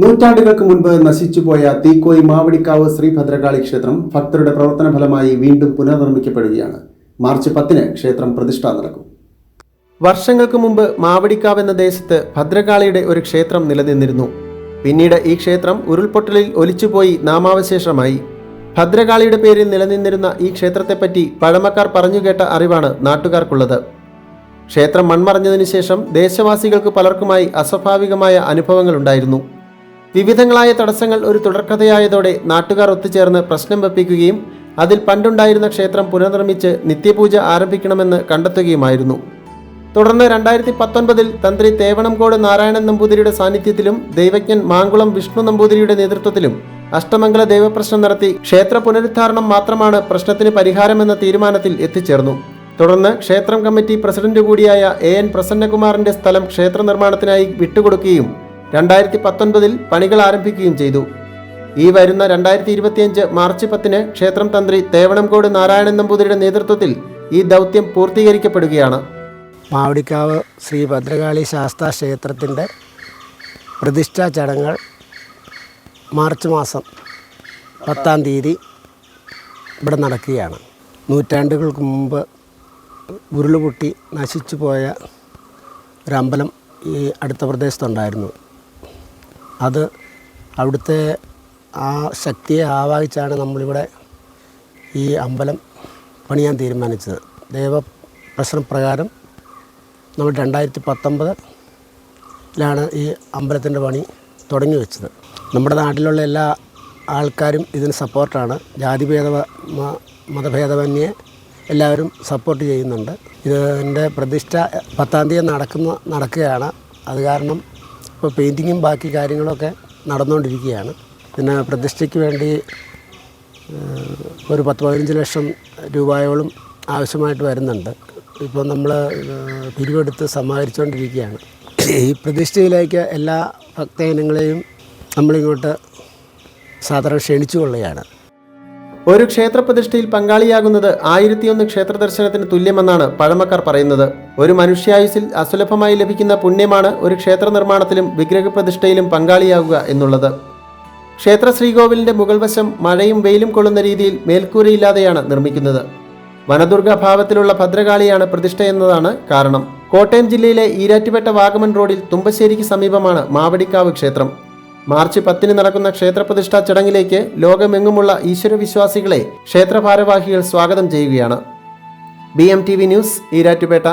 നൂറ്റാണ്ടുകൾക്ക് മുൻപ് നശിച്ചുപോയ തീക്കോയി മാവടിക്കാവ് ശ്രീ ഭദ്രകാളി ക്ഷേത്രം ഭക്തരുടെ പ്രവർത്തന ഫലമായി വീണ്ടും പുനർനിർമ്മിക്കപ്പെടുകയാണ്. മാർച്ച് പത്തിന് ക്ഷേത്രം പ്രതിഷ്ഠ നടക്കും. വർഷങ്ങൾക്ക് മുമ്പ് മാവടിക്കാവ് എന്ന ദേശത്ത് ഭദ്രകാളിയുടെ ഒരു ക്ഷേത്രം നിലനിന്നിരുന്നു. പിന്നീട് ഈ ക്ഷേത്രം ഉരുൾപൊട്ടലിൽ ഒലിച്ചുപോയി നാമാവശേഷമായി. ഭദ്രകാളിയുടെ പേരിൽ നിലനിന്നിരുന്ന ഈ ക്ഷേത്രത്തെപ്പറ്റി പഴമക്കാർ പറഞ്ഞുകേട്ട അറിവാണ് നാട്ടുകാർക്കുള്ളത്. ക്ഷേത്രം മൺമറഞ്ഞതിനു ശേഷം ദേശവാസികൾക്ക് പലർക്കുമായി അസ്വാഭാവികമായ അനുഭവങ്ങളുണ്ടായിരുന്നു. വിവിധങ്ങളായ തടസ്സങ്ങൾ ഒരു തുടർക്കഥയായതോടെ നാട്ടുകാർ ഒത്തുചേർന്ന് പ്രശ്നം വെപ്പിക്കുകയും അതിൽ പണ്ടുണ്ടായിരുന്ന ക്ഷേത്രം പുനർനിർമ്മിച്ച് നിത്യപൂജ ആരംഭിക്കണമെന്ന് കണ്ടെത്തുകയുമായിരുന്നു. തുടർന്ന് രണ്ടായിരത്തി പത്തൊൻപതിൽ തന്ത്രി തേവണംകോട് നാരായണൻ നമ്പൂതിരിയുടെ സാന്നിധ്യത്തിലും ദൈവജ്ഞൻ മാങ്കുളം വിഷ്ണു നമ്പൂതിരിയുടെ നേതൃത്വത്തിലും അഷ്ടമംഗല ദൈവപ്രശ്നം നടത്തി ക്ഷേത്ര പുനരുദ്ധാരണം മാത്രമാണ് പ്രശ്നത്തിന് പരിഹാരമെന്ന തീരുമാനത്തിൽ എത്തിച്ചേർന്നു. തുടർന്ന് ക്ഷേത്രം കമ്മിറ്റി പ്രസിഡന്റ് കൂടിയായ എ എൻ പ്രസന്നകുമാറിന്റെ സ്ഥലം ക്ഷേത്ര നിർമ്മാണത്തിനായി വിട്ടുകൊടുക്കുകയും രണ്ടായിരത്തി പത്തൊൻപതിൽ പണികൾ ആരംഭിക്കുകയും ചെയ്തു. ഈ വരുന്ന രണ്ടായിരത്തി ഇരുപത്തിയഞ്ച് മാർച്ച് പത്തിന് ക്ഷേത്രം തന്ത്രി തേവണംകോട് നാരായണൻ നമ്പൂതിരിയുടെ നേതൃത്വത്തിൽ ഈ ദൗത്യം പൂർത്തീകരിക്കപ്പെടുകയാണ്. മാവടിക്കാവ് ശ്രീ ഭദ്രകാളി ശാസ്താ ക്ഷേത്രത്തിന്റെ പ്രതിഷ്ഠാ ചടങ്ങുകൾ മാർച്ച് മാസം പത്താം തീയതി ഇവിടെ നടക്കുകയാണ്. നൂറ്റാണ്ടുകൾക്ക് മുമ്പ് ഉരുളുപൊട്ടി നശിച്ചു പോയ ഒരമ്പലം ഈ അടുത്ത പ്രദേശത്തുണ്ടായിരുന്നു. അത് അവിടുത്തെ ആ ശക്തിയെ ആവാഹിച്ചാണ് നമ്മളിവിടെ ഈ അമ്പലം പണിയാൻ തീരുമാനിച്ചത്. ദേവപ്രശ്നപ്രകാരം നമ്മൾ രണ്ടായിരത്തി പത്തൊമ്പതിലാണ് ഈ അമ്പലത്തിന്റെ പണി തുടങ്ങി വെച്ചത്. നമ്മുടെ നാട്ടിലുള്ള എല്ലാ ആൾക്കാരും ഇതിന് സപ്പോർട്ടാണ്. ജാതിഭേദ ഭേദ മതഭേദമന്യേ എല്ലാവരും സപ്പോർട്ട് ചെയ്യുന്നുണ്ട്. ഇതിന്റെ പ്രതിഷ്ഠ പത്താം തീയതി നടക്കുന്ന നടക്കുകയാണ്. അത് കാരണം ഇപ്പോൾ പെയിന്റിങ്ങും ബാക്കി കാര്യങ്ങളൊക്കെ നടന്നുകൊണ്ടിരിക്കുകയാണ്. പിന്നെ പ്രതിഷ്ഠയ്ക്ക് വേണ്ടി ഒരു പത്ത് പതിനഞ്ച് ലക്ഷം രൂപയോളം ആവശ്യമായിട്ട് വരുന്നുണ്ട്. ഇപ്പോൾ നമ്മൾ പിരിവെടുത്ത് സമാഹരിച്ചുകൊണ്ടിരിക്കുകയാണ്. ഈ പ്രതിഷ്ഠയിലേക്ക് എല്ലാ ഭക്തജനങ്ങളെയും നമ്മളിങ്ങോട്ട് സാധാരണ ക്ഷണിച്ചു കൊള്ളുകയാണ്. ഒരു ക്ഷേത്രപ്രതിഷ്ഠയിൽ പങ്കാളിയാകുന്നത് ആയിരത്തിയൊന്ന് ക്ഷേത്ര ദർശനത്തിന് തുല്യമെന്നാണ് പഴമക്കാർ പറയുന്നത്. ഒരു മനുഷ്യായുസിൽ അസുലഭമായി ലഭിക്കുന്ന പുണ്യമാണ് ഒരു ക്ഷേത്ര നിർമ്മാണത്തിലും വിഗ്രഹപ്രതിഷ്ഠയിലും പങ്കാളിയാകുക എന്നുള്ളത്. ക്ഷേത്ര ശ്രീകോവിലിന്റെ മുകൾ വശം മഴയും വെയിലും കൊള്ളുന്ന രീതിയിൽ മേൽക്കൂരയില്ലാതെയാണ് നിർമ്മിക്കുന്നത്. വനദുർഗ ഭാവത്തിലുള്ള ഭദ്രകാളിയാണ് പ്രതിഷ്ഠ എന്നതാണ് കാരണം. കോട്ടയം ജില്ലയിലെ ഈരാറ്റുപേട്ട വാഗമൺ റോഡിൽ തുമ്പശ്ശേരിക്ക് സമീപമാണ് മാവടിക്കാവ് ക്ഷേത്രം. മാർച്ച് പത്തിന് നടക്കുന്ന ക്ഷേത്രപ്രതിഷ്ഠാ ചടങ്ങിലേക്ക് ലോകമെങ്ങുമുള്ള ഈശ്വരവിശ്വാസികളെ ക്ഷേത്ര ഭാരവാഹികൾ സ്വാഗതം ചെയ്യുകയാണ്. B M T V news Erattupetta.